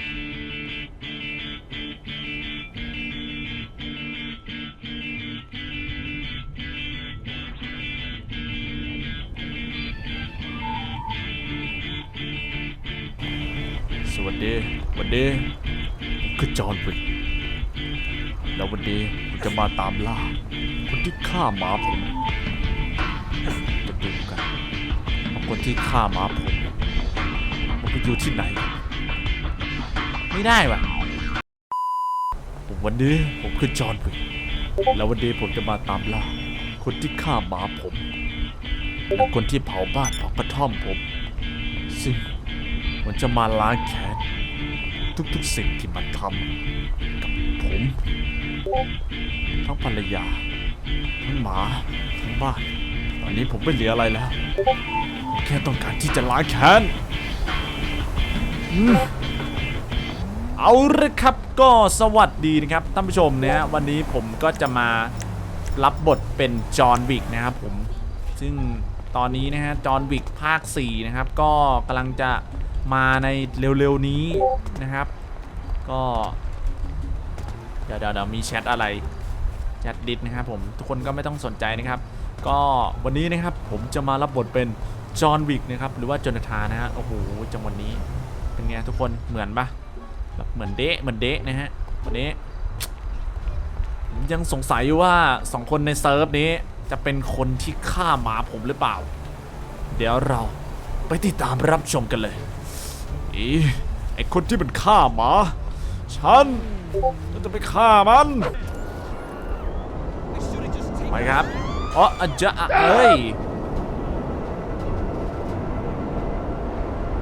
สวัสดี วัสดีผมคือจอห์นวิกแล้ววันนี้ผมจะมาตามล่าคนที่ฆ่าหมาผมจะดูกันว่าคนที่ฆ่าหมาผมมันไปอยู่ที่ไหน ไม่ได้ว่ะผมวันนี้ผมคือจอห์นวิกแล้ววันนี้ผมจะมาตามล่าคนที่ฆ่าหมาผม และคนที่เผาบ้านเผากระท่อมผม ซึ่งมันจะมาล้างแค้นทุกๆสิ่งที่มันทำกับผมทั้งภรรยาทั้งหมาทั้งบ้าน ตอนนี้ผมไม่เหลืออะไรแล้ว แค่ต้องการที่จะล้างแค้น เอาละครับก็สวัสดีนะครับท่านผู้ชมนะวันนี้ผมก็จะมารับบทเป็นจอห์นวิกนะครับผมซึ่งตอนนี้นะฮะจอห์นวิกภาค 4 นะครับ ก็กำลังจะมาในเร็วๆนี้นะครับ ก็ เดี๋ยวเดี๋ยวมีแชทอะไรแชทดิสนะครับผมทุกคนก็ไม่ต้องสนใจนะครับ ก็วันนี้นะครับผมจะมารับบทเป็นจอห์นวิกนะครับหรือว่าจนาธานะฮะโอ้โหจังหวันนี้เป็นไงทุกคนเหมือนปะ แบบเหมือนเดะเหมือนเดะนะฮะวันนี้ยังสงสัยอยู่ว่าสองคนในเซิร์ฟนี้จะเป็นคนที่ฆ่าหมาผมหรือเปล่า เดี๋ยวเราไปติดตามรับชมกันเลยอีไอคนที่มันฆ่าหมา ฉันจะไปฆ่ามัน ไปครับอ๋ออาจจะเอ้ย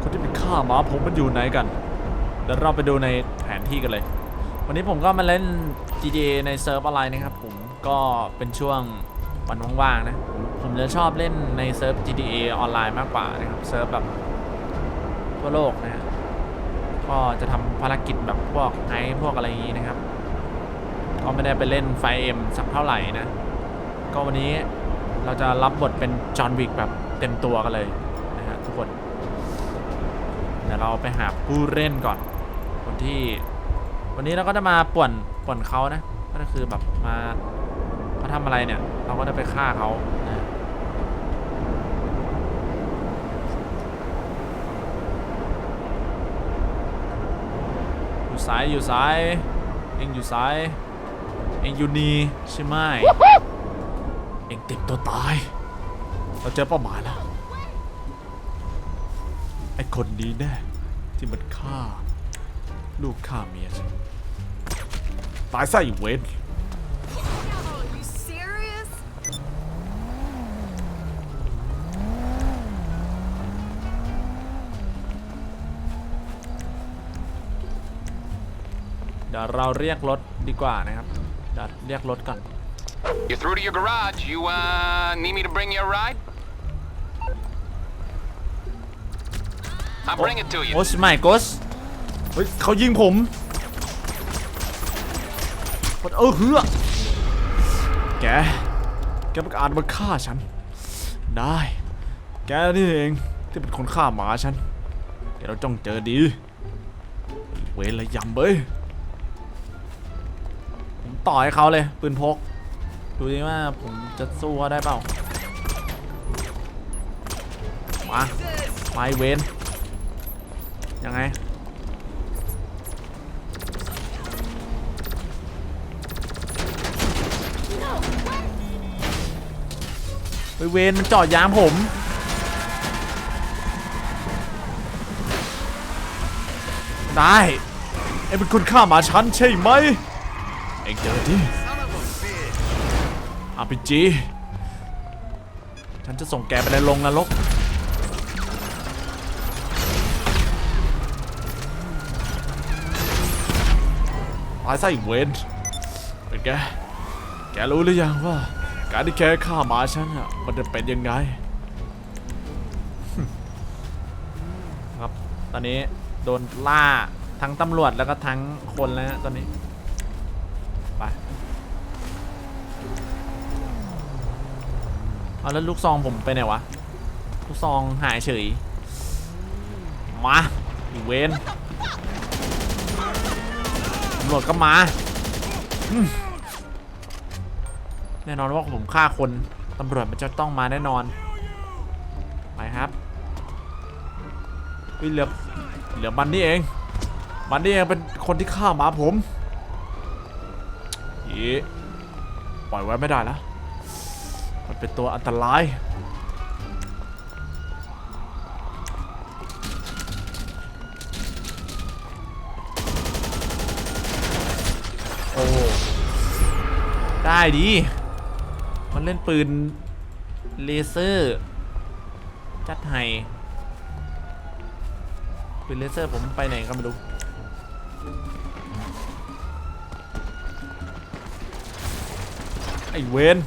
คนที่เป็นฆ่าหมาผมมันอยู่ไหนกัน เดี๋ยวเราไปดูในแผนที่กันเลย วันนี้ผมก็มาเล่น GTA ในเซิร์ฟอะไรนะครับผมก็เป็นช่วงวันว่างๆนะผมผมจะชอบเล่นในเซิร์ฟ GTA ออนไลน์มากกว่านะครับเซิร์ฟแบบทั่วโลกนะฮะก็จะทำภารกิจแบบพวกไอพวกอะไรอย่างนี้นะครับ ก็ไม่ได้ไปเล่นไฟเอ็มสักเท่าไหร่นะ ก็วันนี้เราจะรับบทเป็นจอห์นวิกแบบเต็มตัวกันเลยนะฮะทุกคนเดี๋ยวเราไปหาผู้เล่นก่อน คนที่ วันนี้เราก็จะมาป่วนป่วนเขานะ ก็คือแบบมามาทำอะไรเนี่ย เราก็จะไปฆ่าเขานะอยู่ซ้ายอยู่ซ้ายเองอยู่ซ้ายเองอยู่นี่ใช่ไหมเองเต็มตัวตาย เราเจอเป้าหมายแล้วไอ้คนนี้แน่ที่มันฆ่า ลูกฆ่าเมียฉันตายซะอีเวน Are you serious? เดี๋ยวเราเรียกรถดีกว่านะครับเดี๋ยวเรียกรถก่อน You're through to your garage. You, uh, need me to bring you a ride? I'll bring it to โอ้ you. สมัยโกส เฮ้ยเขายิงผมเออเฮือแก แกประกาศมาฆ่าฉัน ได้ แกนี่เองที่เป็นคนฆ่าหมาฉันเดี๋ยวเราจ้องเจอดี เวรระยำเบ้ยผมต่อให้เขาเลยปืนพก ดูดิว่าผมจะสู้เขาได้เปล่า มาไม่เวนยังไง ไปเวนมันจอดยามผม ได้ไอ้เป็นคนฆ่าหมาฉันใช่ไหมเอ็งเจอที่อาพีจีฉันจะส่งแกไปในลงนรกตายซะอีกเวนเป็นแก แกรู้หรือยังว่า การที่แกฆ่าหมาฉันอะมันจะเป็นยังไง ครับ ตอนนี้โดนล่าทั้งตำรวจแล้วก็ทั้งคนแล้วนะตอนนี้ ไปเอาแล้วลูกซองผมไปไหนวะ ลูกซองหายเฉย มาอีเวนตำรวจก็มาอืม แน่นอนว่าผมฆ่าคนตำรวจมันจะต้องมาแน่นอน ไปครับเฮ้ยเหลือเหลือมันนี่เอง มันนี่เองเป็นคนที่ฆ่าหมาผมอีปล่อยไว้ไม่ได้ล้วมันเป็นตัวอันตรายโอ้ได้ดี มันเล่นปืนเลเซอร์จัดให้ปืนเลเซอร์ผมไปไหนก็ไม่รู้ไอเวน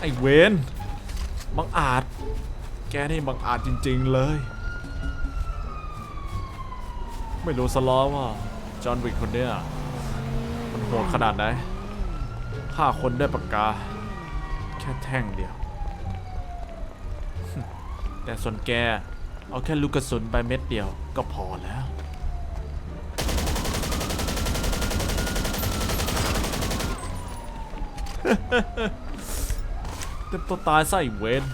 ไอเวนบังอาจ แกนี่บังอาจจริง ๆ เลย ไม่รู้สล้อว่า จอห์นวิกคนเนี้ยมันโหดขนาดไหน ฆ่าคนด้วยปากกา แค่แท่งเดียว แต่ส่วนแก เอาแค่ลูกกระสุนไปเม็ดเดียวก็พอแล้ว เต็มตัวตายซะไอ้เวน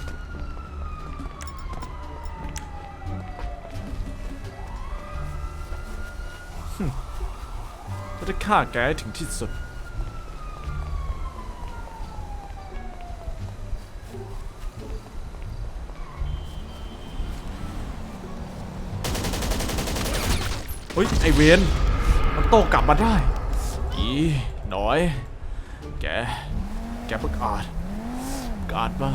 จะฆ่าแกให้ถึงที่สุด ฮ้ย ไอเวนมันโตกลับมาได้ อีหน่อย แก แกเพิ่งอาจกอาจมา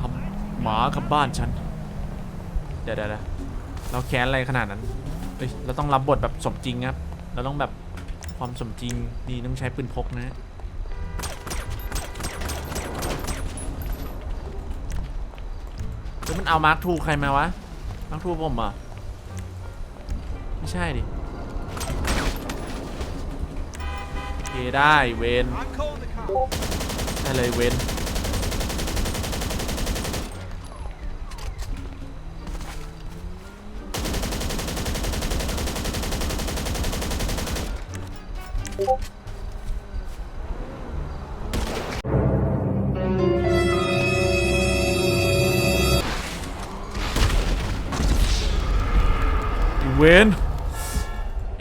ทำหมากับบ้านฉัน เดี๋ยวเดี๋ยวเดะเราแค้นอะไรขนาดนั้นเอ้ย เราต้องรับบทแบบสมจริงครับ เราต้องแบบความสมจริงนี่ต้องใช้ปืนพกนะหรือมันเอามาร์คทูใครมาวะ มาร์คทูผมอะ ใช่ดิโอเคได้เวนได้เลยเวนโอ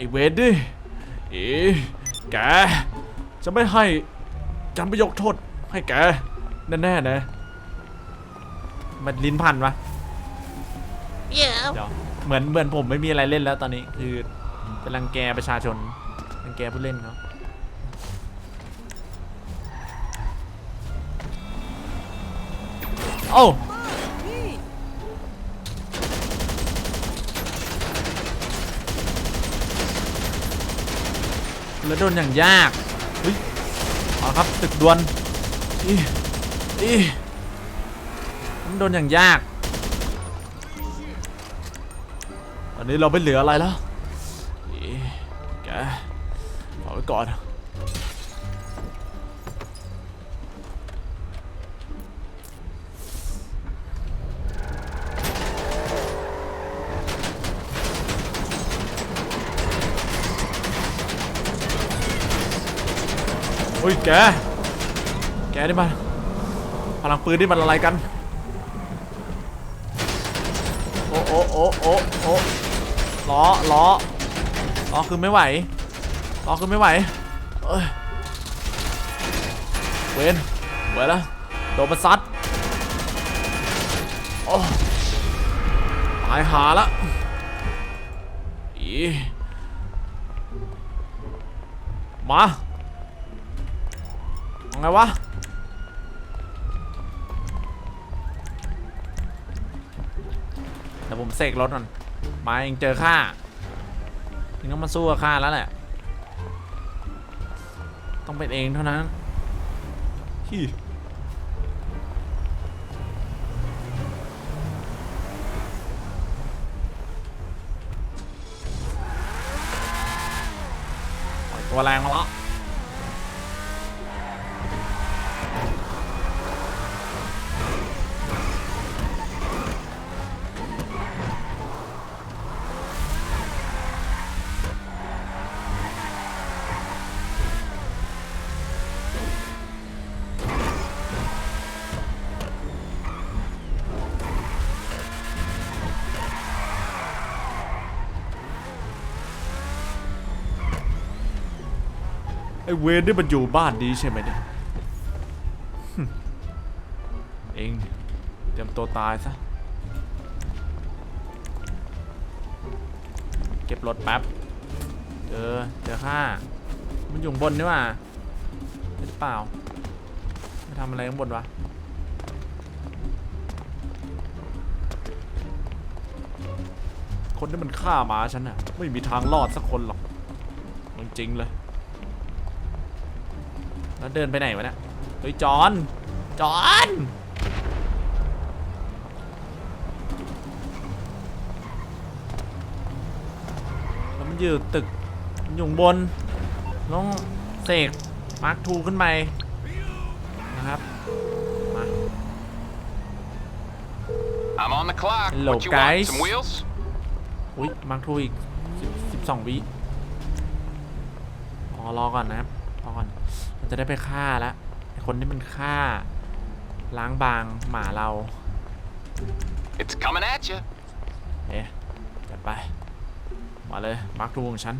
เวนดิเอ๋แกจะไม่ให้จำไปยกโทษให้แกแน่ๆนะ มันลิ้นพันวะ Yeah. เดี๋ยวเหมือนเหมือนผมไม่มีอะไรเล่นแล้วตอนนี้คือจะรังแกประชาชนรังแกผู้เล่นเขาโอ้ แล้วโดนอย่างยากเฮ้ยเอาครับตึกดวนอีอีมันโดนอย่างยากตอนนี้เราไม่เหลืออะไรแล้วแกเอาไว้ก่อน เฮ้ยแก แกนี่มันพลังปืนนี่มันอะไรกัน โอ้โอ้โอ้โอ้โอ้ล้อล้อล้อคือไม่ไหวล้อคือไม่ไหวเอ้ยเวนเวนล้วโดนมันซัดโอ้ตายหาละอีมา ไงวะ เดี๋ยวผมเสกรถก่อนมาเองเจอข้าเองต้องมาสู้กับข้าแล้วแหละ ต้องเป็นเองเท่านั้นฮีปล่อยตัวแรงมาแล้ว ไอเวนนี่มันอยู่บ้านดีใช่ไหมเนี่ย เองเตรียมตัวตายซะ เก็บรถแป๊บ เจอ เจอข้า มันอยู่บนนี่ว่าหรือเปล่าไม่ทำอะไรข้างบนวะคนที่มันฆ่าหมาฉันน่ะ ไม่มีทางรอดสักคนหรอกจริงๆเลย แล้วเดินไปไหนวะเนี่ยเฮ้ยจอนจอนแล้วมันอยู่ตึกมันอยู่ข้างบนต้องเสกมาร์คทูขึ้นไปนะครับมา I'm on the clock. Hello, what you guys. want? Some wheels? อุ้ยมาร์คทูอีกสิบสองวิขอรอก่อนนะครับรอก่อนเรา จะได้ไปฆ่าแล้วไอคนที่มันฆ่า ล้างบางหมาเรา It's coming at you. เอ๊ะจัดไป มาเลย มาร์คทูของฉัน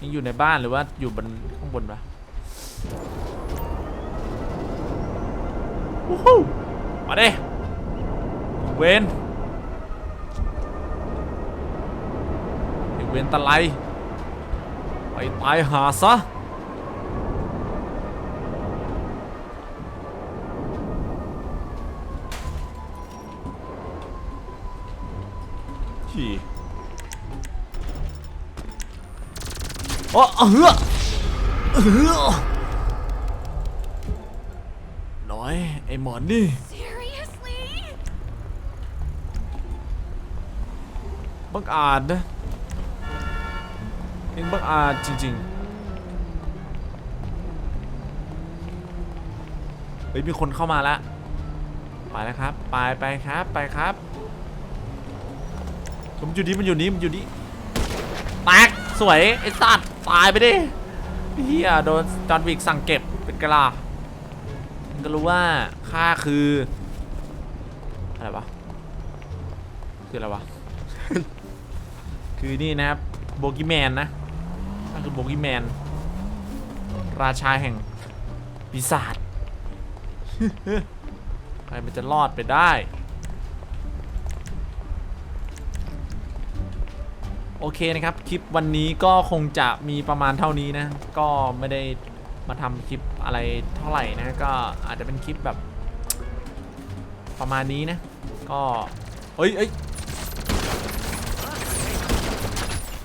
ยังอยู่ในบ้านหรือว่าอยู่บนข้างบนวะวู้ฮู้มาเด้เวนไอ้เวนตะไล ไปตายหาซะที่โอ้เฮือเฮือน้อย ไอหมอนนี่ Seriously? บังอาจนะ เองบังอาจจริงๆเฮ้ยมีคนเข้ามาแล้วไปแล้วครับ ไปไปครับไปครับมันอยู่นี่มันอยู่นี่มันอยู่นี่แตกสวยไอ้สัตว์ตายไปดิเฮียโดนจอห์นวิกสั่งเก็บเป็นกะลามันก็รู้ว่าค่าคืออะไรวะคืออะไรวะ คือนี่นะครับโบกี้แมนนะ คือโบกี้แมน ราชาแห่งปีศาจใครมันจะรอดไปได้ โอเคนะครับ คลิปวันนี้ก็คงจะมีประมาณเท่านี้นะ ก็ไม่ได้มาทำคลิปอะไรเท่าไหร่นะ ก็อาจจะเป็นคลิปแบบ ประมาณนี้นะ ก็เอ้ยเอ้ย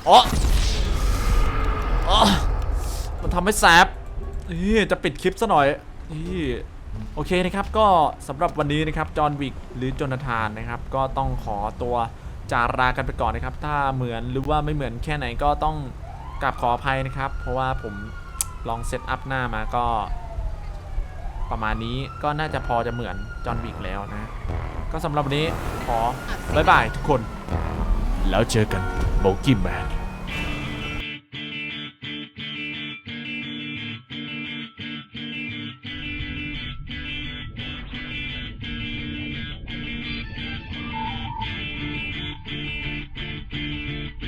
อ๋อ อ๋อมันทำให้แสบนี่จะปิดคลิปซะหน่อยนี่โอเคนะครับก็สำหรับวันนี้นะครับจอห์นวิกหรือจนาธานนะครับ ก็ต้องขอตัวจารากันไปก่อนนะครับ ถ้าเหมือนหรือว่าไม่เหมือนแค่ไหนก็ต้องกราบขออภัยนะครับ เพราะว่าผมลองเซตอัพหน้ามาก็ ประมาณนี้ก็น่าจะพอจะเหมือนจอห์นวิกแล้วนะ ก็สำหรับวันนี้ขอบายบายทุกคน แล้วเจอกันโบกี้แมน